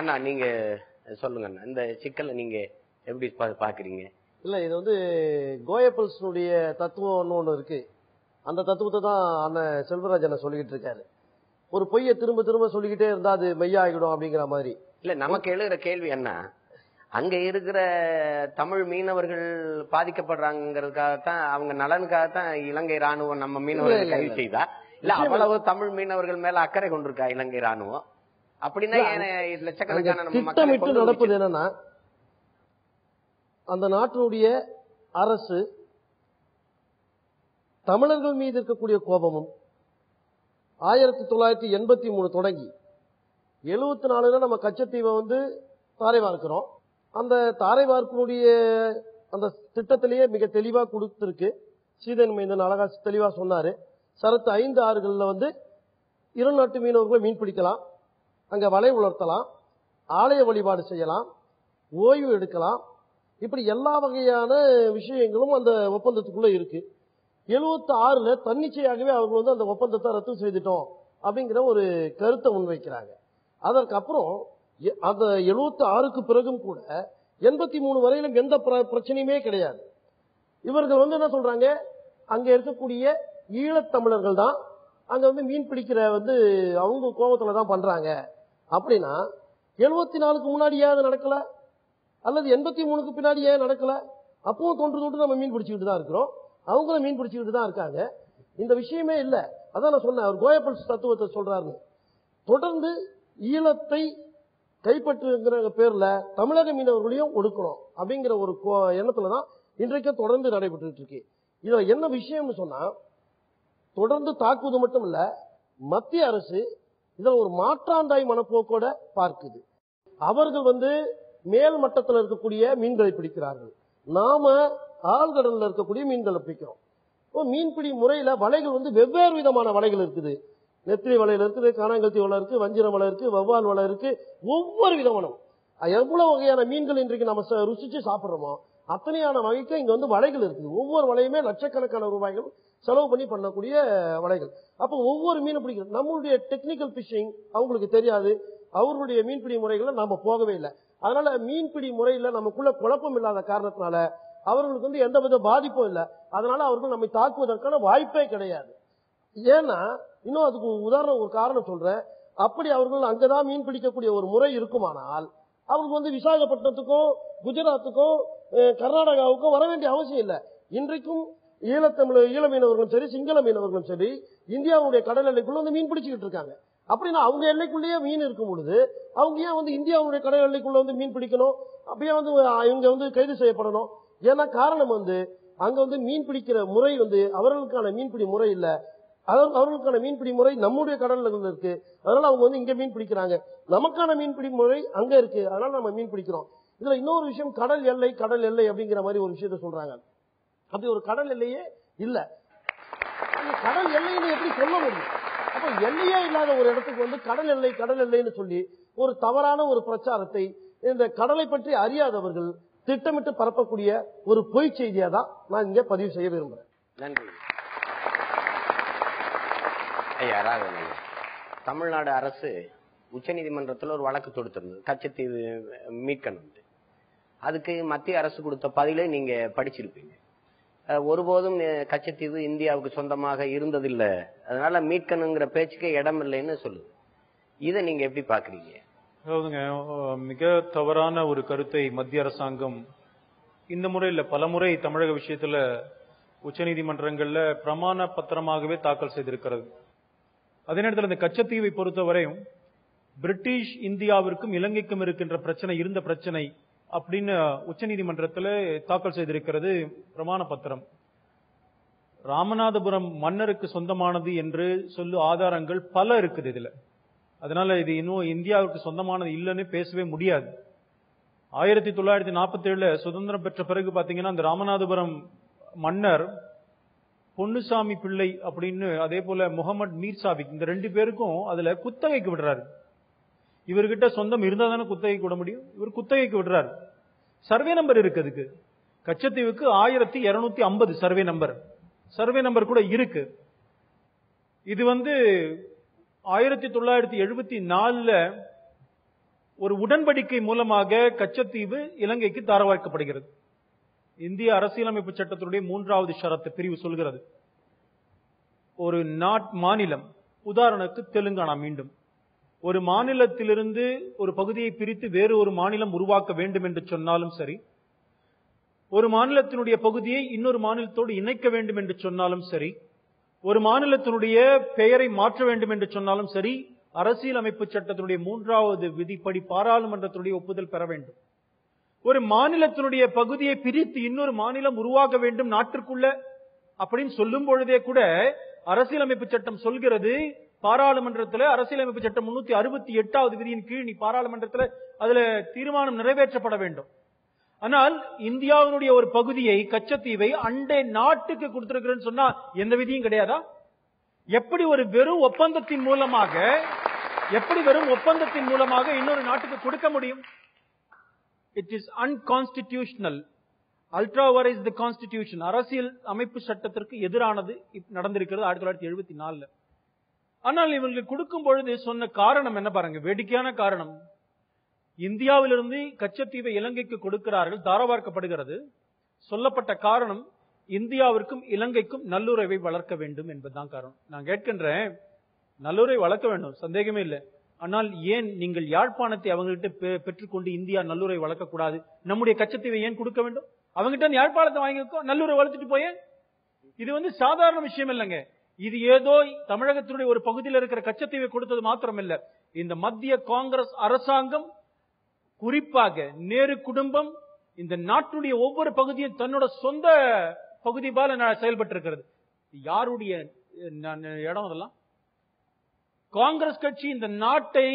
அண்ணா நீங்க சொல்லுங்க அண்ணா. இந்த சிக்கலை நீங்க எப்படி பாக்குறீங்க இல்ல இது வந்து கோயப்பல்ஸனுடைய தத்துவம்னு ஒண்ணு இருக்கு. அந்த தத்துவத்தை தான் அண்ணன் செல்வராஜ் சொல்லிக்கிட்டு இருக்காரு. ஒரு பொய்யை திரும்ப திரும்ப சொல்லிக்கிட்டே இருந்தா அது மெய்யாகிடும் அப்படிங்கிற மாதிரி. இல்ல நமக்கு எழுகிற கேள்வி என்ன அங்க இருக்கிற தமிழ் மீனவர்கள் பாதிக்கப்படுறாங்கிறதுக்காகத்தான் அவங்க நலனுக்காகத்தான் இலங்கை ராணுவம் நம்ம மீனவர்கள் கைது. செய்தா? இல்ல. அவ்வளவு தமிழ் மீனவர்கள் மேல அக்கறை கொண்டிருக்கா இலங்கை ராணுவம்? அப்படின்னா திட்டமிட்டு நடப்பது என்னன்னா அந்த நாட்டினுடைய அரசு தமிழர்கள் மீது இருக்கக்கூடிய கோபமும் ஆயிரத்தி தொள்ளாயிரத்தி எண்பத்தி மூணு தொடங்கி எழுபத்தி நாலுல நம்ம கச்சத்தீவை வந்து தாரை வார்க்கிறோம் அந்த தாரை வார்ப்பினுடைய அந்த திட்டத்திலேயே மிக தெளிவா கொடுத்திருக்கு. சீதன் மைந்தன் அழகா தெளிவா சொன்னாரு. சரத்து ஐந்து ஆறுகள்ல வந்து இரு நாட்டு மீனவர்களை மீன் பிடிக்கலாம் அங்க வலை உலர்த்தலாம் ஆலய வழிபாடு செய்யலாம் ஓய்வு எடுக்கலாம். இப்படி எல்லா வகையான விஷயங்களும் அந்த ஒப்பந்தத்துக்குள்ள இருக்கு. எழுபத்தி ஆறுல தன்னிச்சையாகவே அவங்க வந்து அந்த ஒப்பந்தத்தை ரத்து செய்துட்டோம் அப்படிங்கிற ஒரு கருத்தை முன்வைக்கிறாங்க. அதற்கு அப்புறம் எ- அந்த எழுபத்தி ஆறுக்கு பிறகும் கூட எண்பத்தி மூணு வரையிலும் எந்த பிர- பிரச்சனையுமே கிடையாது. இவர்கள் வந்து என்ன சொல்றாங்க? அங்க இருக்கக்கூடிய ஈழத்தமிழர்கள் தான் அங்க வந்து மீன் பிடிக்கிற வந்து அவங்க கோபத்துல தான் பண்றாங்க. அப்படின்னா எழுபத்தி நாலுக்கு முன்னாடி ஏன் அது நடக்கல? அல்லது எண்பத்தி மூணுக்கு பின்னாடி ஏன் நடக்கல? அப்பவும் தொன்று தொன்று நம்ம மீன் பிடிச்சிக்கிட்டு தான் இருக்கிறோம். அவங்களும் மீன் பிடிச்சிக்கிட்டு தான் இருக்காங்க. இந்த விஷயமே இல்லை. அதான் நான் சொன்னேன். அவர் கோயப்பல் தத்துவத்தை சொல்றாரு தொடர்ந்து ஈழத்தை கைப்பற்றுங்கிற பேர்ல தமிழக மீனவர்களையும் ஒடுக்கணும் அப்படிங்கிற ஒரு கோ- எண்ணத்துல தான் இன்றைக்கும் தொடர்ந்து நடைபெற்றுட்டு இருக்கு. இதுல என்ன விஷயம்னு சொன்னா தொடர்ந்து தாக்குவது மட்டும் இல்ல மத்திய அரசு இதில் ஒரு மாற்றாந்தாய் மனப்போக்கோட பார்க்குது. அவர்கள் வந்து மேல் மட்டத்தில் இருக்கக்கூடிய மீன்களை பிடிக்கிறார்கள். நாம ஆழ்கடலில் இருக்கக்கூடிய மீன்களை பிடிக்கிறோம். இப்போ மீன்பிடி முறையில வலைகள் வந்து வெவ்வேறு விதமான வலைகள் இருக்குது. நெத்திலி வலையில இருக்குது காணாங்கத்தி வலை இருக்கு வஞ்சிரம் வலை இருக்கு வவ்வால் வலை இருக்கு ஒவ்வொரு விதமான எவ்வளவு வகையான மீன்கள் இன்றைக்கு நம்ம ச- ருசிச்சு சாப்பிடுறோமோ அத்தனையான வகைக்கு இங்க வந்து வலைகள் இருக்குது. ஒவ்வொரு வலையுமே லட்சக்கணக்கான ரூபாய்கள் செலவு பண்ணி பண்ணக்கூடிய வலைகள். அப்போ ஒவ்வொரு மீன் பிடிக்கிறது நம்மளுடைய டெக்னிக்கல் பிஷிங் அவங்களுக்கு தெரியாது. அவர்களுடைய மீன்பிடி முறைகளை நாம போகவே இல்லை. அதனால மீன்பிடி முறையில நமக்குள்ள குழப்பம் இல்லாத காரணத்தினால அவர்களுக்கு வந்து எந்த வித பாதிப்பும் இல்லை. அதனால அவர்கள் நம்மை தாக்குவதற்கான வாய்ப்பே கிடையாது. ஏன்னா இன்னும் அதுக்கு உதாரணம் ஒரு காரணம் சொல்றேன். அப்படி அவர்கள் அங்கதான் மீன் பிடிக்கக்கூடிய ஒரு முறை இருக்குமானால் அவங்களுக்கு வந்து விசாகப்பட்டினத்துக்கும் குஜராத்துக்கும் கர்நாடகாவுக்கோ கர்நாடகாவுக்கும் வர வேண்டிய அவசியம் இல்லை. இன்றைக்கும் ஈழத்தமிழ் ஈழ மீனவர்களும் சரி சிங்கள மீனவர்களும் சரி இந்தியாவுடைய கடல் எல்லைக்குள்ள வந்து மீன் பிடிச்சிக்கிட்டு இருக்காங்க. அப்படின்னா அவங்க எல்லைக்குள்ளேயே மீன் இருக்கும் பொழுது அவங்க ஏன் வந்து இந்தியாவுடைய கடல் எல்லைக்குள்ள வந்து மீன் பிடிக்கணும்? அப்படியே வந்து இவங்க வந்து கைது செய்யப்படணும்? ஏன்னா காரணம் வந்து அங்க வந்து மீன் பிடிக்கிற முறை வந்து அவர்களுக்கான மீன்பிடி முறை இல்ல. அவர்- அவர்களுக்கான மீன்பிடி முறை நம்முடைய கடல்ல இருக்கு. அதனால அவங்க வந்து இங்க மீன் பிடிக்கிறாங்க. நமக்கான மீன்பிடி முறை அங்க இருக்கு. அதனால நம்ம மீன் பிடிக்கிறோம். இதுல இன்னொரு விஷயம் கடல் எல்லை கடல் எல்லை அப்படிங்கிற மாதிரி ஒரு விஷயத்த சொல்றாங்க. அப்படி ஒரு கடல் எல்லையே இல்ல. கடல் எல்லைன்னு எப்படி சொல்ல முடியும்? அப்ப எல்லையே இல்லாத ஒரு இடத்துக்கு வந்து கடல் எல்லை கடல் எல்லைன்னு சொல்லி ஒரு தவறான ஒரு பிரச்சாரத்தை இந்த கடலை பற்றி அறியாதவர்கள் திட்டமிட்டு பரப்பக்கூடிய ஒரு பொய் செய்தியா தான் நான் இங்க பதிவு செய்ய விரும்புறேன். நன்றி. ஐயா ராகவன் தமிழ்நாடு அரசு உச்சநீதிமன்றத்தில் ஒரு வழக்கு தொடுத்திருந்தது. கச்சத்தீவு மீட்கணும் அதுக்கு மத்திய அரசு கொடுத்த பதிலை நீங்க படிச்சிருப்பீங்க. ஒருபோதும் கச்சத்தீவு இந்தியாவுக்கு சொந்தமாக இருந்ததில்லை. அதனால மீட்கணுங்கிற பேச்சுக்கே இடம் இல்லைன்னு சொல்லுது. இதை நீங்க எப்படி பாக்குறீங்க அதாவதுங்க மிக தவறான ஒரு கருத்தை மத்திய அரசாங்கம் இந்த முறை இல்ல பல முறை தமிழக விஷயத்துல உச்சநீதிமன்றங்கள்ல பிரமாண பத்திரமாகவே தாக்கல் செய்திருக்கிறது. அதே நேரத்தில் இந்த கச்சத்தீவை பொறுத்தவரையும் பிரிட்டிஷ் இந்தியாவிற்கும் இலங்கைக்கும் இருக்கின்ற பிரச்சனை இருந்த பிரச்சனை அப்படின்னு உச்சநீதிமன்றத்தில் தாக்கல் செய்திருக்கிறது பிரமாண பத்திரம். ராமநாதபுரம் மன்னருக்கு சொந்தமானது என்று சொல்லு ஆதாரங்கள் பல இருக்குது இதுல. அதனால இது இன்னும் இந்தியாவுக்கு சொந்தமானது இல்லைன்னு பேசவே முடியாது. ஆயிரத்தி தொள்ளாயிரத்தி நாற்பத்தி ஏழுல சுதந்திரம் பெற்ற பிறகு பாத்தீங்கன்னா அந்த ராமநாதபுரம் மன்னர் பொன்னுசாமி பிள்ளை அப்படின்னு அதே போல முகமது மீர் சாபிக் இந்த ரெண்டு பேருக்கும் அதுல குத்தகைக்கு விடுறாரு. இவர்கிட்ட சொந்தம் இருந்தா தானே குத்தகைக்கு விட முடியும்? இவர் குத்தகைக்கு விடுறாரு. சர்வே நம்பர் இருக்கு அதுக்கு. கச்சத்தீவுக்கு ஆயிரத்தி இருநூத்தி ஐம்பது சர்வே நம்பர். சர்வே நம்பர் கூட இருக்கு. இது வந்து ஆயிரத்தி தொள்ளாயிரத்தி எழுபத்தி நாலுல ஒரு உடன்படிக்கை மூலமாக கச்சத்தீவு இலங்கைக்கு தாரவாய்க்கப்படுகிறது இந்திய அரசியலமைப்பு சட்டத்தினுடைய மூன்றாவது ஷரத்து பிரிவு சொல்கிறது. ஒரு நாட் மாநிலம் உதாரணத்துக்கு தெலுங்கானா மீண்டும். ஒரு மாநிலத்திலிருந்து ஒரு பகுதியை பிரித்து வேறு ஒரு மாநிலம் உருவாக்க வேண்டும் என்று சொன்னாலும் சரி ஒரு மாநிலத்தினுடைய பகுதியை இன்னொரு மாநிலத்தோடு இணைக்க வேண்டும் என்று சொன்னாலும் சரி ஒரு மாநிலத்தினுடைய பெயரை மாற்ற வேண்டும் என்று சொன்னாலும் சரி அரசியலமைப்பு சட்டத்தினுடைய மூன்றாவது விதிப்படி பாராளுமன்றத்தினுடைய ஒப்புதல் பெற வேண்டும். ஒரு மாநிலத்தினுடைய பகுதியை பிரித்து இன்னொரு மாநிலம் உருவாக்க வேண்டும் நாட்டிற்குள்ள அப்படின்னு சொல்லும் பொழுதே கூட அரசியலமைப்பு சட்டம் சொல்கிறது. பாராளுமன்றத்தில் அரசியலமைப்பு சட்டம் முன்னூத்தி அறுபத்தி எட்டாவது விதியின் கீழ் நீ பாராளுமன்றத்தில் அதுல தீர்மானம் நிறைவேற்றப்பட வேண்டும். ஆனால் இந்தியாவினுடைய ஒரு பகுதியை கச்சத்தீவை அண்டை நாட்டுக்கு கொடுத்திருக்கிறேன்னு சொன்னா எந்த விதியும் கிடையாதா? எப்படி ஒரு வெறும் ஒப்பந்தத்தின் மூலமாக எப்படி வெறும் ஒப்பந்தத்தின் மூலமாக இன்னொரு நாட்டுக்கு கொடுக்க முடியும்? It is unconstitutional ultra vires the constitution அரசியல் அமைப்பு சட்டத்திற்கு எதிரானது நடந்திருக்கிறது ஆயிரத்தி தொள்ளாயிரத்தி எழுபத்தி நாலுல. ஆனால் இவங்களுக்கு கொடுக்கும் பொழுது சொன்ன காரணம் என்ன பாருங்க. வேடிக்கையான காரணம். இந்தியாவிலிருந்து கச்சத்தீவை இலங்கைக்கு கொடுக்கிறார்கள் தாரவார்க்கப்படுகிறது. சொல்லப்பட்ட காரணம் இந்தியாவிற்கும் இலங்கைக்கும் நல்லுறவை வளர்க்க வேண்டும் என்பதுதான் காரணம். நான் கேட்கின்றேன் நல்லுறவை வளர்க்க வேண்டும் சந்தேகமே இல்லை. ஆனால் ஏன் நீங்கள் யாழ்ப்பாணத்தை அவங்ககிட்ட பெ- பெற்றுக்கொண்டு இந்தியா நல்லுரை வளர்க்கக்கூடாது? நம்முடைய கச்சத்தீவை ஏன் கொடுக்க வேண்டும்? அவங்ககிட்ட யாழ்ப்பாணத்தை வாங்கிக்கோ நல்லுரை வளர்த்துட்டு போயேன் இது வந்து சாதாரண விஷயம் இல்லைங்க. இது ஏதோ தமிழகத்தினுடைய ஒரு பகுதியில் இருக்கிற கச்சத்தீவை கொடுத்தது மாத்திரம் இல்ல இந்த மத்திய காங்கிரஸ் அரசாங்கம் குறிப்பாக நேரு குடும்பம் இந்த நாட்டுடைய ஒவ்வொரு பகுதியும் தன்னோட சொந்த பகுதி போல செயல்பட்டு இருக்கிறது யாருடைய இடம் அதெல்லாம்? காங்கிரஸ் கட்சி இந்த நாட்டை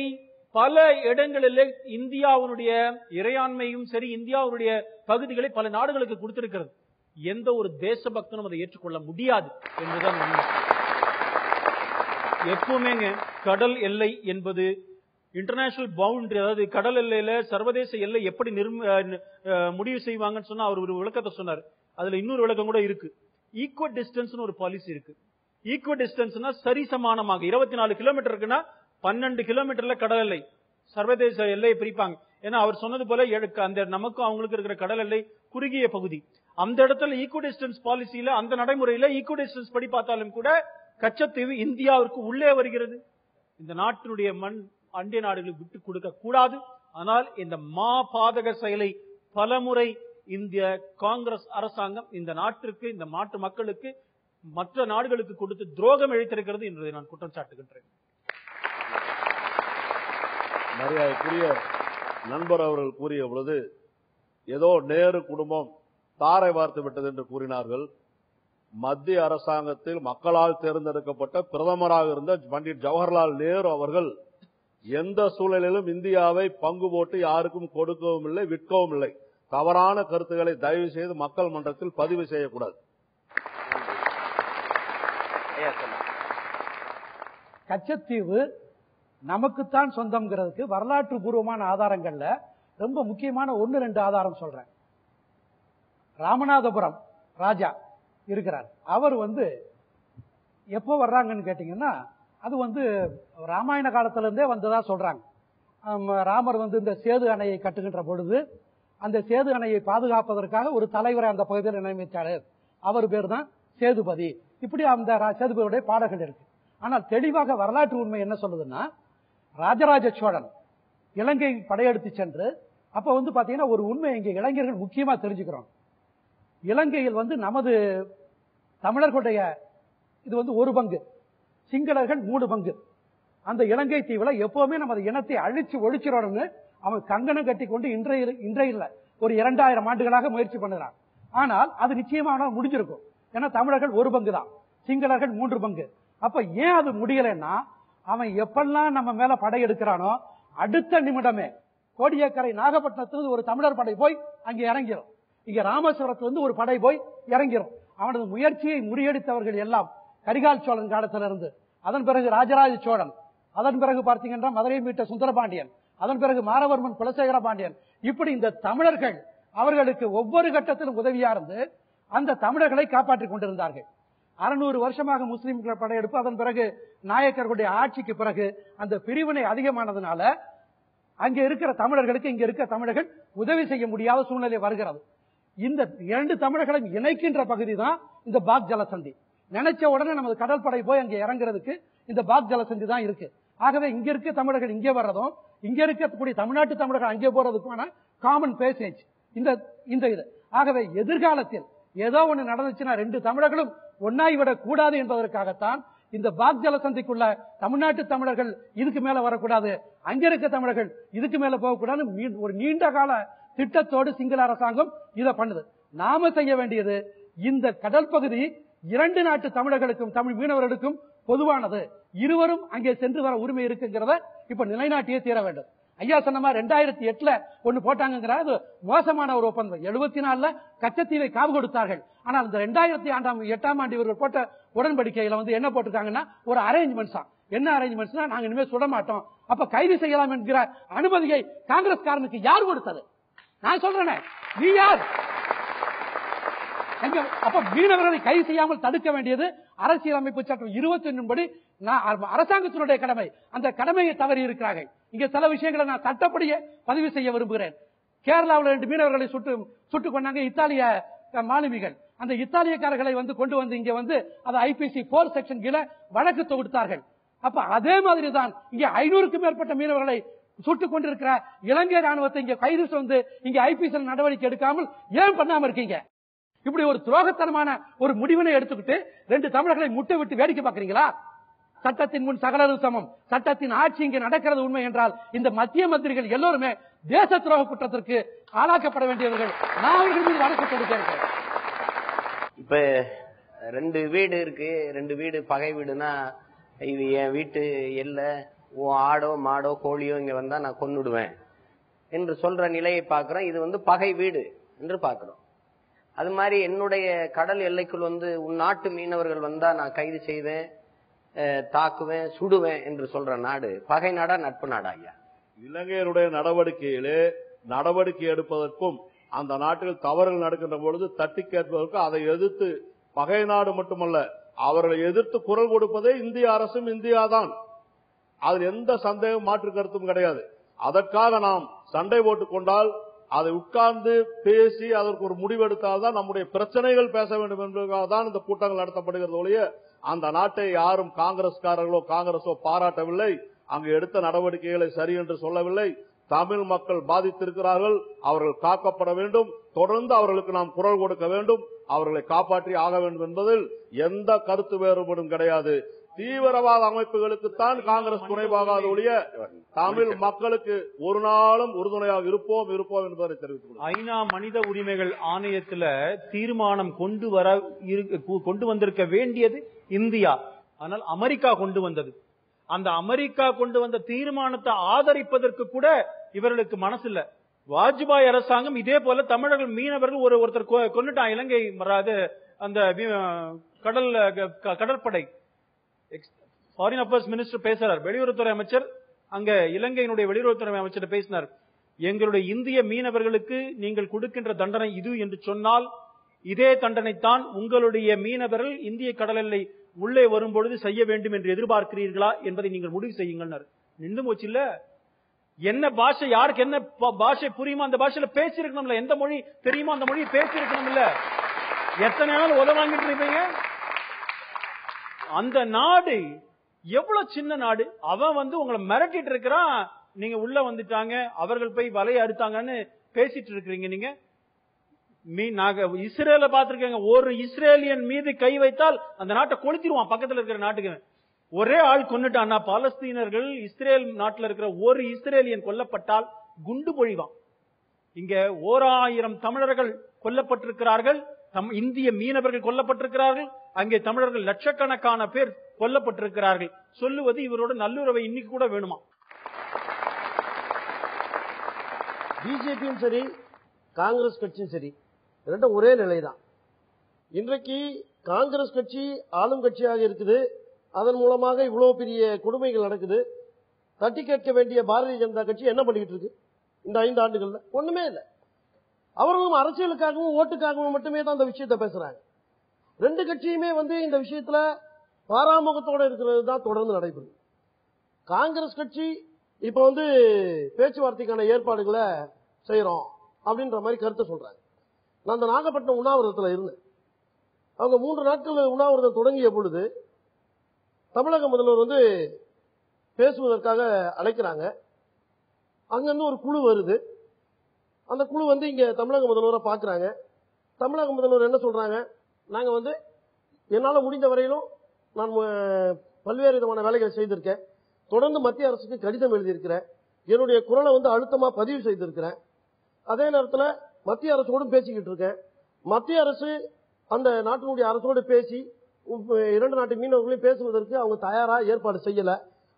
பல இடங்களிலே இந்தியாவுடைய இறையாண்மையும் சரி இந்தியாவுடைய பகுதிகளை பல நாடுகளுக்கு கொடுத்திருக்கிறது. எந்த ஒரு தேசபக்தனும் அதை ஏற்றுக்கொள்ள முடியாது என்பதுதான் எப்பவுமேங்க கடல் எல்லை என்பது இன்டர்நேஷனல் பவுண்டரி அதாவது கடல் எல்லையில சர்வதேச எல்லை எப்படி முடிவு செய்வாங்கன்னு சொன்னா அவர் ஒரு விளக்கத்தை சொன்னார். அதுல இன்னொரு விளக்கம் கூட இருக்கு. ஈக்குவல் டிஸ்டன்ஸ் ஒரு பாலிசி இருக்கு. ஈக்குவ டிஸ்டன்ஸ்னா சரிசமானமாக. இருபத்தி நாலு கிலோமீட்டர் இருக்குன்னா பன்னெண்டு கிலோமீட்டர்ல கடல் எல்லை. சர்வதேச எல்லையை பிரிப்பாங்க. ஏன்னா அவர் சொன்னது போல எடுக்க அந்த நமக்கும் அவங்களுக்கு இருக்கிற கடல் எல்லை குறுகிய பகுதி. அந்த இடத்துல ஈக்குவ டிஸ்டன்ஸ் பாலிசியில அந்த நடைமுறையில ஈக்குவ டிஸ்டன்ஸ் படி பார்த்தாலும் கூட கச்சத்தீவு இந்தியாவிற்கு உள்ளே வருகிறது. இந்த நாட்டினுடைய மண் அண்டிய நாடுகளுக்கு விட்டு கொடுக்க கூடாது. ஆனால் இந்த மா பாதக செயலை பலமுறை இந்திய காங்கிரஸ் அரசாங்கம் இந்த நாட்டிற்கு இந்த நாட்டு மக்களுக்கு மற்ற நாடுகளுக்கு கொடுத்து துரோகம் இழைத்திருக்கிறது என்பதை நான் குற்றம் சாட்டுகின்றேன் மரியாதைக்குரிய நண்பர் அவர்கள் கூறிய பொழுது ஏதோ நேரு குடும்பம் தாரை வார்த்து விட்டது என்று கூறினார்கள். மத்திய அரசாங்கத்தில் மக்களால் தேர்ந்தெடுக்கப்பட்ட பிரதமராக இருந்த பண்டிட் ஜவஹர்லால் நேரு அவர்கள் எந்த சூழலிலும் இந்தியாவை பங்கு போட்டு யாருக்கும் கொடுக்கவும் இல்லை விற்கவும் இல்லை. தவறான கருத்துக்களை தயவு செய்து மக்கள் மன்றத்தில் பதிவு செய்யக்கூடாது. கச்சத்தீவு நமக்குத்தான் சொந்தம்ங்கிறதுக்கு வரலாற்று பூர்வமான ஆதாரங்கள்ல ரொம்ப முக்கியமான ஒன்னு ரெண்டு ஆதாரம் சொல்றேன். ராமநாதபுரம் ராஜா இருக்கிறார். அவர் வந்து எப்போ வர்றாங்கன்னு கேட்டீங்கன்னா அது வந்து ராமாயண காலத்திலிருந்தே வந்ததா சொல்றாங்க. ராமர் வந்து இந்த சேது அணையை கட்டுகின்ற பொழுது அந்த சேது அணையை பாதுகாப்பதற்காக ஒரு தலைவரை அந்த பகுதியில் நியமித்தார். அவர் பேர் தான் சேதுபதி. இப்படி அந்த ரா- சேதுபதியுடைய பாடல்கள் இருக்கு. ஆனால் தெளிவாக வரலாற்று உண்மை என்ன சொல்லுதுன்னா ராஜராஜ சோழன் இலங்கை படையெடுத்து சென்று அப்ப வந்து பாத்தீங்கன்னா ஒரு உண்மை இங்க இளைஞர்கள் முக்கியமா தெரிஞ்சுக்கிறோம். இலங்கையில் வந்து நமது தமிழர்களுடைய இது வந்து ஒரு பங்கு. சிங்களர்கள் மூணு பங்கு. அந்த இலங்கை தீவுல எப்பவுமே நமது இனத்தை அழிச்சு ஒழிச்சிடணும்னு அவன் கங்கணம் கட்டி கொண்டு இன்றைய இன்றைய ஒரு இரண்டாயிரம் ஆண்டுகளாக முயற்சி பண்ணுறான். ஆனால் அது நிச்சயமாக முடிஞ்சிருக்கும். ஏன்னா தமிழர்கள் ஒரு பங்கு தான் சிங்களர்கள் மூன்று பங்கு. அப்ப ஏன் அது முடியலைன்னா அவன் எப்பெல்லாம் நம்ம மேல படையெடுக்கிறானோ அடுத்த நிமிடமே கோடியக்கரை நாகப்பட்டினத்திலிருந்து ஒரு தமிழர் படை போய் அங்க இறங்கிரும். இங்க ராமேஸ்வரத்துல இருந்து ஒரு படை போய் இறங்கிரும். அவனது முயற்சியை முறியடித்தவர்கள் எல்லாம் கரிகால் சோழன் காலத்திலிருந்து. அதன் பிறகு ராஜராஜ சோழன். அதன் பிறகு பார்த்தீங்கன்னா மதுரை மீட்ட சுந்தரபாண்டியன். அதன் பிறகு மாரவர்மன் குலசேகர பாண்டியன். இப்படி இந்த தமிழர்கள் அவர்களுக்கு ஒவ்வொரு கட்டத்திலும் உதவியா இருந்து அந்த தமிழர்களை காப்பாற்றிக் கொண்டிருந்தார்கள். அறுநூறு வருஷமாக முஸ்லீம்கள் படையெடுப்பு அதன் பிறகு நாயக்கர்களுடைய ஆட்சிக்கு பிறகு அந்த பிரிவினை அதிகமானதுனால அங்க இருக்கிற தமிழர்களுக்கு இங்க இருக்கிற தமிழர்கள் உதவி செய்ய முடியாத சூழ்நிலை வருகிறது. இந்த இரண்டு தமிழர்களையும் இணைக்கின்ற பகுதி தான் இந்த பாக் ஜலசந்தி. நினைச்ச உடனே நமது கடற்படை போய் அங்கே இறங்குறதுக்கு இந்த பாக் ஜலசந்தி தான் இருக்கு. ஆகவே இங்க இருக்க தமிழர்கள் இங்கே வர்றதும் இங்க இருக்கக்கூடிய தமிழ்நாட்டு தமிழர்கள் அங்கே போறதுக்கான காமன் பேசேஜ் இந்த இந்த இது. ஆகவே எதிர்காலத்தில் ஏதோ ஒண்ணு நடந்துச்சுன்னா ரெண்டு தமிழர்களும் ஒன்னாய் விடக் கூடாது என்பதற்காகத்தான் இந்த பாக் ஜலசந்திக்குள்ள தமிழ்நாட்டு தமிழர்கள் இதுக்கு மேல வரக்கூடாது அங்க இருக்க தமிழர்கள் இதுக்கு மேல போகக்கூடாது ஒரு நீண்ட கால திட்டத்தோடு சிங்கள அரசாங்கம் இதை பண்ணுது. நாம செய்ய வேண்டியது இந்த கடல் பகுதி இரண்டு நாட்டு தமிழர்களுக்கும் தமிழ் மீனவர்களுக்கும் பொதுவானது. இருவரும் அங்கே சென்று வர உரிமை இருக்குங்கிறத இப்ப நிலைநாட்டியே தீர வேண்டும். ஐயா சொன்ன மாதிரி ரெண்டாயிரத்தி எட்டுல ஒண்ணு போட்டாங்கிற அது மோசமான ஒரு ஒப்பந்தம். எழுபத்தி நாலுல கச்சத்தீவை காவு கொடுத்தார்கள். ஆனால் இந்த ரெண்டாயிரத்தி ஆண்டாம் எட்டாம் ஆண்டு இவர்கள் போட்ட உடன்படிக்கையில வந்து என்ன போட்டிருக்காங்கன்னா ஒரு அரேஞ்ச்மெண்ட்ஸ் என்ன அரேஞ்ச்மெண்ட்ஸ்னா நாங்க இனிமே சுட மாட்டோம். அப்ப கைது செய்யலாம் என்கிற அனுமதியை காங்கிரஸ்காரனுக்கு யார் கொடுத்தது? நான் சொல்றேனே. நீ யார்? அப்ப மீனவர்களை கைது செய்யாமல் தடுக்க வேண்டியது அரசியலமைப்பு சட்டம் இருபத்தி ஒன்றின் நான் அரசாங்கத்தினுடைய கடமை. அந்த கடமையை தவறி இருக்கிறார்கள் இங்க சில விஷயங்களை நான் சட்டப்படியே பதிவு செய்ய விரும்புகிறேன். கேரளாவில் ரெண்டு மீனவர்களை சுட்டு சுட்டுக் கொண்டாங்க இத்தாலிய மாலுமிகள். அந்த இத்தாலியக்காரர்களை வந்து கொண்டு வந்து இங்க வந்து அது ஐபிசி போர் செக்ஷன் கீழே வழக்கு தொகுத்தார்கள். அப்ப அதே மாதிரி தான் இங்க ஐநூறுக்கும் மேற்பட்ட மீனவர்களை சுட்டுக் கொண்டிருக்கிற இலங்கை ராணுவத்தை இங்க கைது வந்து இங்க ஐபிசி நடவடிக்கை எடுக்காமல் ஏன் பண்ணாம இருக்கீங்க? இப்படி ஒரு துரோகத்தனமான ஒரு முடிவினை எடுத்துக்கிட்டு ரெண்டு தமிழர்களை முட்டை விட்டு வேடிக்கை பார்க்கறீங்களா? சட்டத்தின் முன் சகலரும் சமம். சட்டத்தின் ஆட்சி இங்கே நடக்கிறது உண்மை என்றால் இந்த மத்திய மந்திரிகள் எல்லோருமே தேச துரோக குற்றத்திற்கு ஆளாக்கப்பட வேண்டியவர்கள் நான் அவர்கள் மீது வழக்கு தொடுக்கிறேன் இப்ப ரெண்டு வீடு இருக்கு. ரெண்டு வீடு பகை வீடுனா இது என் வீட்டு எல்ல. உன் ஆடோ மாடோ கோழியோ இங்க வந்தா நான் கொன்னுடுவேன் என்று சொல்ற நிலையை பார்க்கிறோம். இது வந்து பகை வீடு என்று பார்க்கிறோம். அது மாதிரி என்னுடைய கடல் எல்லைக்குள் வந்து உன் நாட்டு மீனவர்கள் வந்தா நான் கைது செய்வேன். தாக்குவேன் சுடுவேன் என்று சொல்ற நாடு பகை நாடா நட்பு நாடா ஐயா? இலங்கையருடைய நடவடிக்கையிலே நடவடிக்கை எடுப்பதற்கும் அந்த நாட்டில் தவறுகள் நடக்கின்ற பொழுது தட்டி கேட்பதற்கும் அதை எதிர்த்து பகை நாடு மட்டுமல்ல அவர்களை எதிர்த்து குரல் கொடுப்பதே இந்திய அரசும் இந்தியா தான். அதில் எந்த சந்தேகம் மாற்று கருத்தும் கிடையாது. அதற்காக நாம் சண்டை போட்டுக் கொண்டால் அதை உட்கார்ந்து பேசி அதற்கு ஒரு முடிவெடுத்தால் தான் நம்முடைய பிரச்சனைகள் பேச வேண்டும் என்பதற்காக தான் இந்த கூட்டங்கள் நடத்தப்படுகிறது ஒழிய அந்த நாட்டை யாரும் காங்கிரஸ்காரர்களோ காங்கிரஸோ பாராட்டவில்லை. அங்கு எடுத்த நடவடிக்கைகளை சரி என்று சொல்லவில்லை. தமிழ் மக்கள் பாதித்திருக்கிறார்கள். அவர்கள் காக்கப்பட வேண்டும். தொடர்ந்து அவர்களுக்கு நாம் குரல் கொடுக்க வேண்டும். அவர்களை காப்பாற்றி ஆக வேண்டும் என்பதில் எந்த கருத்து வேறுபாடும் கிடையாது. தீவிரவாத அமைப்புகளுக்குத்தான் காங்கிரஸ் துணைபாகாத ஒழிய தமிழ் மக்களுக்கு ஒரு நாளும் உறுதுணையாக இருப்போம் இருப்போம் என்பதை தெரிவித்துக் ஐநா மனித உரிமைகள் ஆணையத்தில் தீர்மானம் கொண்டு வர இரு- கொண்டு வந்திருக்க வேண்டியது இந்தியா. ஆனால் அமெரிக்கா கொண்டு வந்தது. அந்த அமெரிக்கா கொண்டு வந்த தீர்மானத்தை ஆதரிப்பதற்கு கூட இவர்களுக்கு மனசு இல்ல வாஜ்பாய் அரசாங்கம் இதே போல தமிழர்கள் மீனவர்கள் ஒரு ஒருத்தர் கொ- கொன்னுட்டான். இலங்கை மறாது அந்த கடல் க- கடற்படை. ஃபாரின் அஃபேர்ஸ் மினிஸ்டர் பேசுறார். வெளியுறவுத்துறை அமைச்சர் அங்க இலங்கையினுடைய வெளியுறவுத்துறை அமைச்சர் பேசினார். எங்களுடைய இந்திய மீனவர்களுக்கு நீங்கள் கொடுக்கின்ற தண்டனை இது என்று சொன்னால் இதே தண்டனைத்தான் உங்களுடைய மீனவர்கள் இந்திய கடல் எல்லை உள்ளே வரும்பொழுது செய்ய வேண்டும் என்று எதிர்பார்க்கிறீர்களா என்பதை நீங்கள் முடிவு செய்யுங்கள் நின்று போச்சு இல்ல. என்ன பாஷை யாருக்கு என்ன பாஷை புரியுமோ அந்த பாஷையில பேசியிருக்கணும்ல. எந்த மொழி தெரியுமோ அந்த மொழியை பேசிருக்கணும் இல்ல எத்தனை நாள் உதவ வாங்கிட்டு இருப்பீங்க? அந்த நாடு எவ்வளவு சின்ன நாடு. அவன் வந்து உங்களை மிரட்டிட்டு இருக்கிறான். நீங்க உள்ள வந்துட்டாங்க. அவர்கள் போய் வலையை அறுத்தாங்கன்னு பேசிட்டு இருக்கிறீங்க நீங்க. நாங்க இஸ்ரேல பாத்திருக்கேங்க ஒரு இஸ்ரேலியன் மீது கை வைத்தால் அந்த நாட்டை கொளுத்திடுவான் பக்கத்துல இருக்கிற நாட்டுக்கு. ஒரே ஆள் கொன்னுட்டான்னா பாலஸ்தீனர்கள் இஸ்ரேல் நாட்டில் இருக்கிற ஒரு இஸ்ரேலியன் கொல்லப்பட்டால் குண்டு பொழிவான். இங்க ஓர் ஆயிரம் தமிழர்கள் கொல்லப்பட்டிருக்கிறார்கள் தம் இந்திய மீனவர்கள் கொல்லப்பட்டிருக்கிறார்கள் அங்கே தமிழர்கள் லட்சக்கணக்கான பேர் கொல்லப்பட்டிருக்கிறார்கள். சொல்லுவது இவரோட நல்லுறவை இன்னைக்கு கூட வேணுமா? பிஜேபியும் சரி காங்கிரஸ் கட்சியும் சரி ரெண்டும் ஒரே நிலைதான். இன்றைக்கு காங்கிரஸ் கட்சி ஆளும் கட்சியாக இருக்குது. அதன் மூலமாக இவ்வளவு பெரிய கொடுமைகள் நடக்குது. தட்டி கேட்க வேண்டிய பாரதிய ஜனதா கட்சி என்ன பண்ணிக்கிட்டு இருக்கு? இந்த ஐந்து ஆண்டுகள்ல ஒண்ணுமே இல்லை. அவர்களும் அரசியலுக்காகவும் ஓட்டுக்காகவும் மட்டுமே தான் இந்த விஷயத்தை பேசுறாங்க. ரெண்டு கட்சியுமே வந்து இந்த விஷயத்துல பாராமுகத்தோட இருக்கிறது தான் தொடர்ந்து நடைபெறும் காங்கிரஸ் கட்சி இப்ப வந்து பேச்சுவார்த்தைக்கான ஏற்பாடுகளை செய்யறோம் அப்படின்ற மாதிரி கருத்தை சொல்றாங்க. நான் அந்த நாகப்பட்டினம் உண்ணாவிரதத்தில் இருந்தேன். அவங்க மூன்று நாட்கள் உண்ணாவிரதம் தொடங்கிய பொழுது தமிழக முதல்வர் வந்து பேசுவதற்காக அழைக்கிறாங்க. அங்கிருந்து ஒரு குழு வருது. அந்த குழு வந்து இங்க தமிழக முதல்வரை பார்க்குறாங்க. தமிழக முதல்வர் என்ன சொல்றாங்க? நாங்க வந்து என்னால் முடிந்த வரையிலும் நான் பல்வேறு விதமான வேலைகளை செய்திருக்கேன். தொடர்ந்து மத்திய அரசுக்கு கடிதம் எழுதியிருக்கிறேன். என்னுடைய குரலை வந்து அழுத்தமாக பதிவு செய்திருக்கிறேன். அதே நேரத்தில் மத்திய அரசோடும் பேசிக்கிட்டு இருக்கேன். மத்திய அரசு அந்த நாட்டினுடைய அரசோடு பேசி இரண்டு நாட்டு மீனவர்களையும் பேசுவதற்கு அவங்க தயாரா ஏற்பாடு செய்யல.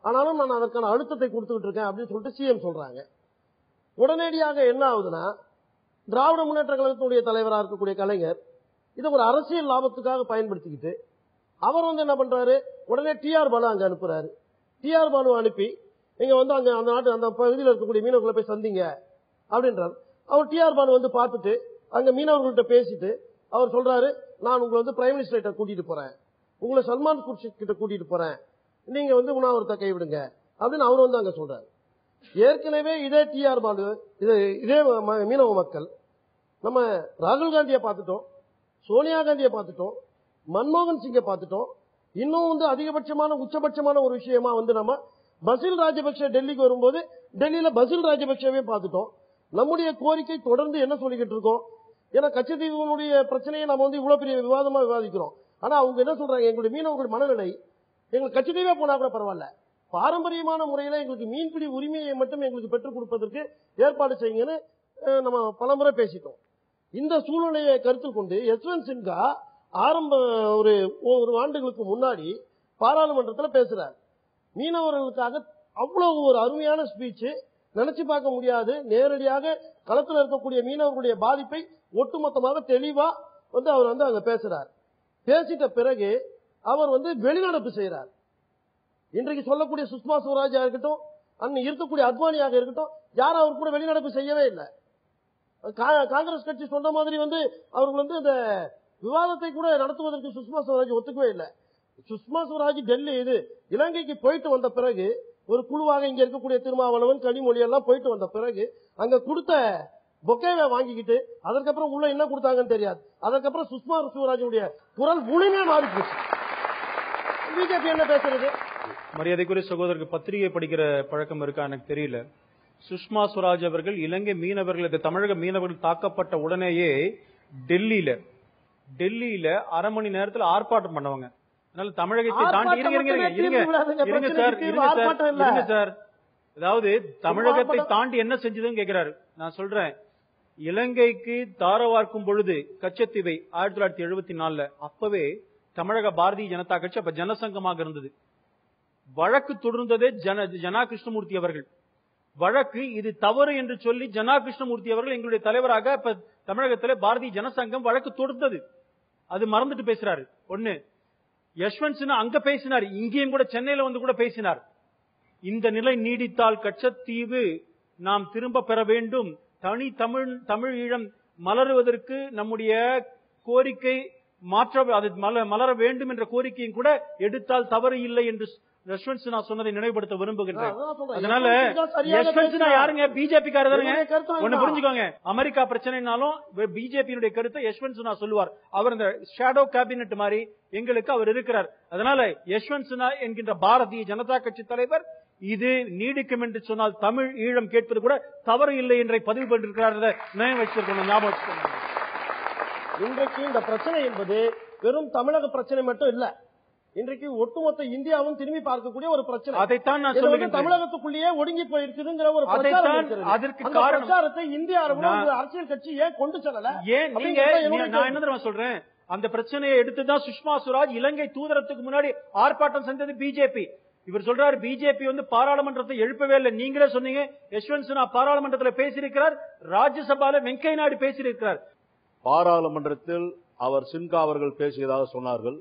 ஆனாலும் நான் அதற்கான அழுத்தத்தை கொடுத்துக்கிட்டு இருக்கேன் அப்படின்னு சொல்லிட்டு சிஎம் சொல்றாங்க. உடனடியாக என்ன ஆகுதுன்னா திராவிட முன்னேற்ற கழகத்தினுடைய தலைவராக இருக்கக்கூடிய கலைஞர் இதை ஒரு அரசியல் லாபத்துக்காக பயன்படுத்திக்கிட்டு அவர் வந்து என்ன பண்றாரு? உடனே டிஆர் பாலு அங்க அனுப்புறாரு. டிஆர் பாலு அனுப்பி நீங்க வந்து அங்க அந்த நாட்டு அந்த பகுதியில் இருக்கக்கூடிய மீனவர்களை போய் சந்திங்க அப்படின்றார். அவர் டிஆர் பாலு வந்து பார்த்துட்டு அங்க மீனவர்கள்ட்ட பேசிட்டு அவர் சொல்றாரு நான் உங்களை வந்து பிரைம் மினிஸ்டர்கிட்ட கூட்டிட்டு போறேன். உங்களை சல்மான் குர்ஷித் கிட்ட கூட்டிட்டு போறேன். நீங்க வந்து உண்ணாவிரத்தை கைவிடுங்க. அப்படின்னு அவர் வந்து அங்க சொல்றாரு. ஏற்கனவே இதே டிஆர் பாலு இது இதே ம- மீனவ மக்கள் நம்ம ராகுல் காந்தியை பார்த்துட்டோம் சோனியா காந்தியை பார்த்துட்டோம் மன்மோகன் சிங்கை பார்த்துட்டோம். இன்னும் வந்து அதிகபட்சமான உச்சபட்சமான ஒரு விஷயமா வந்து நம்ம பசில் ராஜபக்ஷ டெல்லிக்கு வரும்போது டெல்லியில பசில் ராஜபக்ஷவே பார்த்துட்டோம். நம்முடைய கோரிக்கை தொடர்ந்து என்ன சொல்லிக்கிட்டு இருக்கோம்? ஏன்னா கச்சத்தீவுடைய பிரச்சனையை நம்ம வந்து இவ்வளவு பெரிய விவாதமா விவாதிக்கிறோம். ஆனா அவங்க என்ன சொல்றாங்க? எங்களுடைய மீனவர்கள் மனநிலை எங்களுக்கு கச்சத்தீவே போனா கூட பரவாயில்ல. பாரம்பரியமான முறையில எங்களுக்கு மீன்பிடி உரிமையை மட்டும் எங்களுக்கு பெற்றுக் கொடுப்பதற்கு ஏற்பாடு செய்யுங்கன்னு நம்ம பலமுறை பேசிட்டோம். இந்த சூழ்நிலையை கருத்தில் கொண்டு யஸ்வந்த் சின்ஹா ஆரம்ப ஒரு ஒரு ஆண்டுகளுக்கு முன்னாடி பாராளுமன்றத்தில் பேசுறார். மீனவர்களுக்காக அவ்வளவு ஒரு அருமையான ஸ்பீச் நினைச்சு பார்க்க முடியாது. நேரடியாக களத்தில் இருக்கக்கூடிய மீனவர்களுடைய பாதிப்பை ஒட்டுமொத்தமாக தெளிவா வந்து அவர் வந்து அங்க பேசுறார். பேசிட்ட பிறகு அவர் வந்து வெளிநடப்பு செய்யறார் இன்றைக்கு சொல்லக்கூடிய சுஷ்மா சுவராஜா இருக்கட்டும் அங்க இருக்கக்கூடிய அத்வானியாக இருக்கட்டும் யாரும் அவர் கூட வெளிநடப்பு செய்யவே இல்லை. கா- காங்கிரஸ் கட்சி சொன்ன மாதிரி வந்து அவர்கள் வந்து அந்த விவாதத்தை கூட நடத்துவதற்கு சுஷ்மா சுவராஜ் ஒத்துக்கவே இல்லை. சுஷ்மா சுவராஜ் டெல்லி இது இலங்கைக்கு போயிட்டு வந்த பிறகு ஒரு குழுவாக இங்க இருக்கக்கூடிய திருமாவளவன் கனிமொழி எல்லாம் போயிட்டு வந்த பிறகு அங்க கொடுத்த பொக்கேவை வாங்கிக்கிட்டு அதற்கப்புறம் உள்ள என்ன கொடுத்தாங்கன்னு தெரியாது. அதற்கப்புறம் சுஷ்மா சுவராஜுடைய குரல் முழுமே மாறி போச்சு பிஜேபி என்ன பேசுறது? மரியாதைக்குரிய சகோதரருக்கு பத்திரிகை படிக்கிற பழக்கம் இருக்கா எனக்கு தெரியல. சுஷ்மா சுவராஜ் அவர்கள் இலங்கை மீனவர்கள் தமிழக மீனவர்கள் தாக்கப்பட்ட உடனேயே டெல்லியில டெல்லியில அரை மணி நேரத்தில் ஆர்ப்பாட்டம் பண்ணவங்க. அதனால தமிழகத்தை தாண்டி இருங்க இருங்க இருங்க. இருங்க சார் இருங்க சார் இருங்க சார். அதாவது தமிழகத்தை தாண்டி என்ன செஞ்சதுன்னு கேக்குறாரு. நான் சொல்றேன். இலங்கைக்கு தாரவார்க்கும் பொழுது கச்சத்தீவை ஆயிரத்தி தொள்ளாயிரத்தி எழுபத்தி நாலுல அப்பவே தமிழக பாரதிய ஜனதா கட்சி அப்ப ஜனசங்கமாக இருந்தது. வழக்கு தொடர்ந்ததே ஜன ஜனா கிருஷ்ணமூர்த்தி அவர்கள். வழக்கு இது தவறு என்று சொல்லி ஜனா கிருஷ்ணமூர்த்தி அவர்கள் எங்களுடைய தலைவராக இப்ப தமிழகத்திலே பாரதிய ஜனசங்கம் வழக்கு தொடுத்தது. அது மறந்துட்டு பேசுறாரு. ஒண்ணு யஷ்வந்த் சின்ஹா அங்க பேசினார் இங்கேயும் கூட சென்னையில வந்து கூட பேசினார். இந்த நிலை நீடித்தால் கச்சத்தீவு நாம் திரும்ப பெற வேண்டும். தனி தமிழ் தமிழ் ஈழம் மலருவதற்கு நம்முடைய கோரிக்கை மாற்ற அது மல- மலர வேண்டும் என்ற கோரிக்கையும் கூட எடுத்தால் தவறு இல்லை என்று யஷ்வந்த் சின்ஹா சொன்னதை நினைவுபடுத்த விரும்புகின்றேன். அதனால யஷ்வந்த் சின்ஹா யாருங்க? பிஜேபி ஒண்ணு புரிஞ்சுக்கோங்க. அமெரிக்கா பிரச்சனைனாலும் பிஜேபியினுடைய கருத்தை யஷ்வந்த் சின்ஹா சொல்லுவார். அவர் இந்த ஷேடோ கேபினெட் மாதிரி எங்களுக்கு அவர் இருக்கிறார். அதனால யஷ்வந்த் சின்ஹா என்கின்ற பாரதிய ஜனதா கட்சி தலைவர் இது நீடிக்கும் என்று சொன்னால் தமிழ் ஈழம் கேட்பது கூட தவறு இல்லை என்றை பதிவு பண்ணிருக்கிறார் நினைவு வச்சிருக்கணும் ஞாபகம். இன்றைக்கு இந்த பிரச்சனை என்பது வெறும் தமிழக பிரச்சனை மட்டும் இல்ல. இன்றைக்கு ஒட்டுமொத்த இந்தியாவும் திரும்பி பார்க்கக்கூடிய ஒரு பிரச்சனை. அதைத்தான் நான் சொல்லுகிறேன் தமிழகத்துக்குள்ளேயே ஒடுங்கி போயிருக்குதுங்கிற ஒரு. அதற்கு. பிரச்சாரத்தை இந்திய அரசியல் கட்சி ஏன் கொண்டு செல்லல? ஏன் நீங்க நான். என்ன தெரியுமா சொல்றேன்? அந்த பிரச்சனையை எடுத்துதான் சுஷ்மா சுவராஜ் இலங்கை தூதரத்துக்கு முன்னாடி ஆர்ப்பாட்டம் செஞ்சது பிஜேபி. இவர் சொல்றாரு பிஜேபி வந்து பாராளுமன்றத்தை எழுப்பவே இல்லை. நீங்களே சொன்னீங்க யஷ்வந்த் சின்ஹா பாராளுமன்றத்தில் பேசியிருக்கிறார் ராஜ்யசபால வெங்கையா நாயுடு பேசியிருக்கிறார். பாராளுமன்றத்தில் அவர் சின்கா அவர்கள் பேசியதாக சொன்னார்கள்.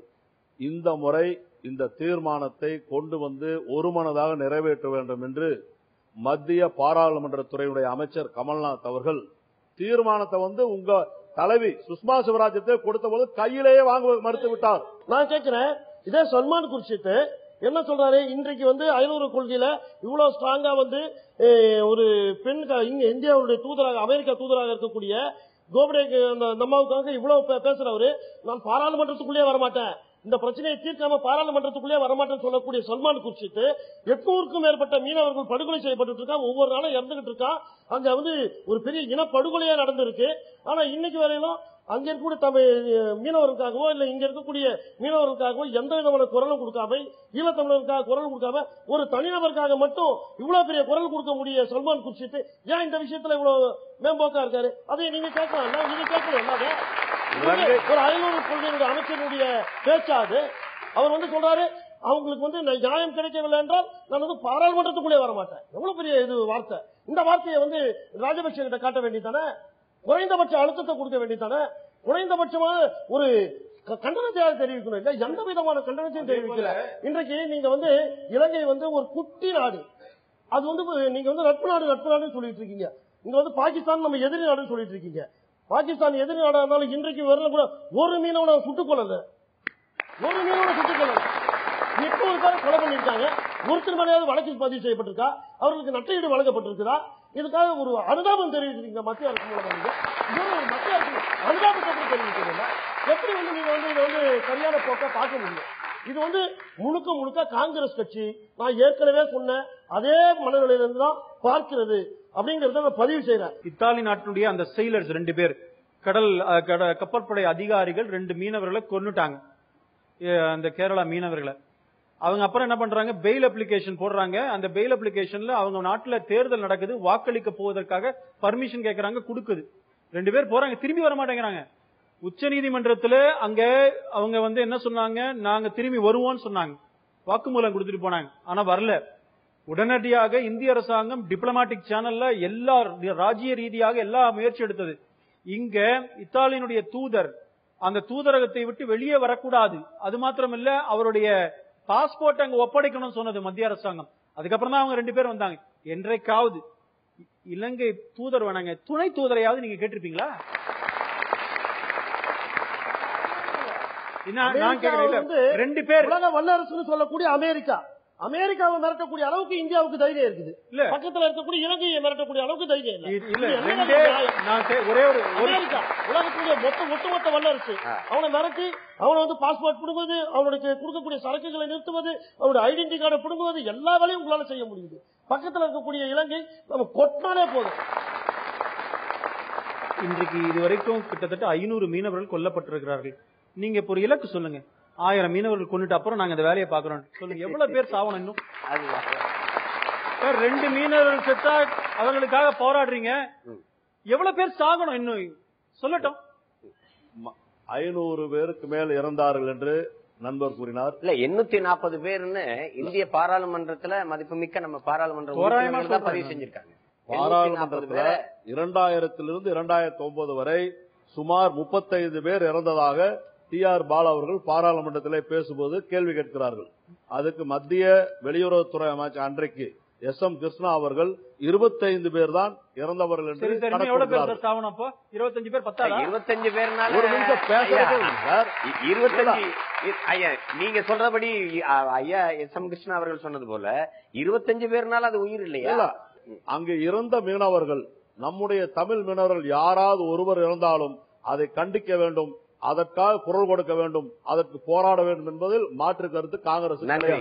இந்த முறை இந்த தீர்மானத்தை கொண்டு வந்து ஒருமனதாக நிறைவேற்ற வேண்டும் என்று மத்திய பாராளுமன்ற துறையுடைய அமைச்சர் கமல்நாத் அவர்கள் தீர்மானத்தை வந்து உங்க தலைவி சுஷ்மா சிவராஜத்தை கொடுத்த போது கையிலேயே வாங்க மறுத்து விட்டார். நான் கேட்கிறேன் இதே சல்மான் குறிச்சிட்டு என்ன சொல்றாரு? இன்றைக்கு வந்து ஐநூறு கொள்கையில இவ்வளவு ஸ்ட்ராங்கா வந்து ஒரு பெண் இங்க இந்தியாவுடைய தூதராக அமெரிக்கா தூதராக இருக்கக்கூடிய கோபடே அந்த அந்த அம்மாவுக்காக இவ்வளவு பே- பேசுறவரு. நான் பாராளுமன்றத்துக்குள்ளே வரமாட்டேன். இந்த பிரச்சனையை தீர்க்காம பாராளுமன்றத்துக்குள்ளே வரமாட்டேன்னு சொல்லக்கூடிய சல்மான் குர்ஷித் எட்நூறுக்கும் மேற்பட்ட மீனவர்கள் படுகொலை செய்யப்பட்டு இருக்காங்க ஒவ்வொரு நாளும் இறந்துகிட்டு இருக்கா அங்க வந்து ஒரு பெரிய இனப்படுகொலையா நடந்திருக்கு. ஆனா இன்னைக்கு வரையிலும் அங்க இருக்கக்கூடிய தமிழ் மீனவர்களுக்காகவோ இல்ல இங்க இருக்கக்கூடிய மீனவர்களுக்காகவோ எந்த விதமான குரலும் கொடுக்காம ஈழத்தமிழருக்காக குரல் கொடுக்காம ஒரு தனிநபருக்காக மட்டும் இவ்வளவு பெரிய குரல் கொடுக்க முடிய சல்மான் குர்ஷித் ஏன் இந்த விஷயத்துல இவ்வளவு மேம்போக்கா இருக்காரு? அதை நீங்க கேட்கலாம். நீங்க கேட்கணும். என்ன ஒரு ஐநூறு கொள்கையினுடைய அமைச்சருடைய பேச்சாது அவர் வந்து சொல்றாரு அவங்களுக்கு வந்து நியாயம் கிடைக்கவில்லை என்றால் நான் வந்து பாராளுமன்றத்துக்குள்ளே வர மாட்டேன். எவ்வளவு பெரிய இது வார்த்தை. இந்த வார்த்தையை வந்து ராஜபக்சே கிட்ட காட்ட வேண்டியதானே? குறைந்தபட்ச அழுத்தத்தை கொடுக்க வேண்டியதானே? குறைந்தபட்சமா ஒரு கண்டனத்தையாவது தெரிவிக்கணும். இல்ல எந்த விதமான கண்டனத்தையும் தெரிவிக்கல. இன்றைக்கு நீங்க வந்து இலங்கை வந்து ஒரு குட்டி நாடு. அது வந்து நீங்க வந்து நட்பு நாடு நட்பு நாடுன்னு சொல்லிட்டு இருக்கீங்க. இங்க வந்து பாகிஸ்தான் நம்ம எதிரி நாடுன்னு சொல்லிட்டு இருக்கீங்க. பாகிஸ்தான் எதிரி நாடா இருந்தாலும் இன்றைக்கு வரல கூட ஒரு மீனவனை சுட்டுக் கொள்ளல ஒரு மீனவனை சுட்டுக் கொள்ளல எட்நூறு பேரை கொலை பண்ணிருக்காங்க ஒருத்தர் மேலேயாவது வழக்கு பதிவு செய்யப்பட்டிருக்கா? அவர்களுக்கு நட்டையீடு வழங்கப்பட்டிருக்குதா? இதுக்காக ஒரு அனுதாபம் தெரிவிக்கிறீங்க மத்திய அரசு மூலமா நீங்க ஒரு மத்திய அரசு அனுதாபத்தை எப்படி தெரிவிக்கிறீங்க எப்படி வந்து நீங்க வந்து இதை வந்து சரியான போக்க பார்க்க முடியும்? இது வந்து முழுக்க முழுக்க காங்கிரஸ் கட்சி. நான் ஏற்கனவே சொன்ன அதே மனநிலையிலிருந்து தான் பார்க்கிறது. அப்படிங்கறத பதிவு செய்யறேன் இத்தாலி நாட்டினுடைய அந்த செயலர்ஸ் ரெண்டு பேர் கடல் கப்பற்படை அதிகாரிகள் ரெண்டு மீனவர்களை கொண்டுட்டாங்க அந்த கேரளா மீனவர்களை. அவங்க அப்புறம் என்ன பண்றாங்க? பெயில் அப்ளிகேஷன் போடுறாங்க. அந்த பெயில் அப்ளிகேஷன்ல அவங்க நாட்டுல தேர்தல் நடக்குது. வாக்களிக்க போவதற்காக பர்மிஷன் கேட்கறாங்க கொடுக்குது. ரெண்டு பேர் போறாங்க. திரும்பி வர மாட்டேங்கிறாங்க. உச்ச நீதிமன்றத்துல அங்க அவங்க வந்து என்ன சொன்னாங்க? நாங்க திரும்பி வருவோம்னு சொன்னாங்க. வாக்குமூலம் கொடுத்துட்டு போனாங்க. ஆனா வரல. உடனடியாக இந்திய அரசாங்கம் டிப்ளமேட்டிக் சேனல்ல எல்லா ராஜ்ய ரீதியாக எல்லா முயற்சி எடுத்தது. இங்க இத்தாலியினுடைய தூதர் அந்த தூதரகத்தை விட்டு வெளியே வரக்கூடாது. அது மாத்திரமல்ல அவருடைய பாஸ்போர்ட் அங்க ஒப்படைக்கணும்னு சொன்னது மத்திய அரசாங்கம். அதுக்கப்புறம் தான் அவங்க ரெண்டு பேரும் வந்தாங்க. என்றைக்காவது இலங்கை தூதர் வேணாங்க துணை தூதரையாவது நீங்க கேட்டிருப்பீங்களா? ரெண்டு பேர். உலக வல்லரசுன்னு சொல்லக்கூடிய அமெரிக்கா. அமெரிக்காவை மிரட்டக்கூடிய அளவுக்கு இந்தியாவுக்கு தைரியம் இருக்குது. இல்ல. பக்கத்துல இருக்கக்கூடிய இலங்கையை மிரட்டக்கூடிய அளவுக்கு தைரியம் இல்ல. ஒரு ஒரு அமெரிக்கா உலகத்துடைய மொத்த ஒட்டுமொத்த வல்லரசு. அவனை மிரட்டி அவனை வந்து பாஸ்போர்ட் பிடுங்குவது அவனுக்கு கொடுக்கக்கூடிய சரக்குகளை நிறுத்துவது அவனுடைய ஐடென்டி கார்டை பிடுங்குவது எல்லா வேலையும் உங்களால செய்ய முடியுது. பக்கத்துல இருக்கக்கூடிய இலங்கை நம்ம கொட்டினாலே போதும். இன்றைக்கு இதுவரைக்கும் கிட்டத்தட்ட ஐநூறு மீனவர்கள் கொல்லப்பட்டிருக்கிறார்கள். நீங்க இப்போ ஒரு இலக்கு சொல்லுங்க. ஆயிரம் மீனவர்கள் கொண்டுட்டு அப்புறம் நாங்க இந்த வேலையை பாக்குறோம் சொல்லுங்க எவ்வளவு பேர் சாவணும் இன்னும்? சார், ரெண்டு மீனவர்கள் செத்தா அவர்களுக்காக போராடுறீங்க. எவ்வளவு பேர் சாகணும் இன்னும்? சொல்லட்டும். ஐநூறு பேருக்கு மேல் இறந்தார்கள் என்று நண்பர் கூறினார். இல்ல எண்ணூத்தி நாற்பது பேர்னு இந்திய பாராளுமன்றத்துல மதிப்புமிக்க நம்ம பாராளுமன்ற பதிவு. செஞ்சிருக்காங்க. 840 பாராளுமன்றத்தில் பேரை இரண்டாயிரத்திலிருந்து இரண்டாயிரத்தி ஒன்பது வரை சுமார் முப்பத்தைந்து பேர் இறந்ததாக டி ஆர் பாலா அவர்கள் பாராளுமன்றத்திலே பேசும்போது கேள்வி கேட்கிறார்கள். அதுக்கு மத்திய வெளியுறவுத்துறை அமைச்சர் அன்றைக்கு எஸ் எம் கிருஷ்ணா அவர்கள் இருபத்தைந்து பேர் தான் இறந்தவர்கள் என்று சரி சரி இன்னும் கணக்கு எவ்வளவு பேர் கொடுக்கிறார்கள். சார் சாவணும் அப்போ? இருபத்தஞ்சு பேர் பத்தாதா? இருபத்தஞ்சு பேர்னால ஒரு நிமிஷம் பேசுறதே இல்லை சார். இ- இருபத்தஞ்சு இ- ஐயா நீங்க சொல்றபடி ஐயா எஸ் எம் கிருஷ்ணா அவர்கள் சொன்னது போல இருபத்தஞ்சு பேர்னால அது உயிர் இல்லையா? இல்ல. அங்கு இறந்த மீனவர்கள் நம்முடைய தமிழ் மீனவர்கள் யாராவது ஒருவர் இறந்தாலும் அதை கண்டிக்க வேண்டும். அதற்காக குரல் கொடுக்க வேண்டும் அதற்கு போராட வேண்டும் என்பதில் மாற்று கருத்து காங்கிரஸ் நன்றி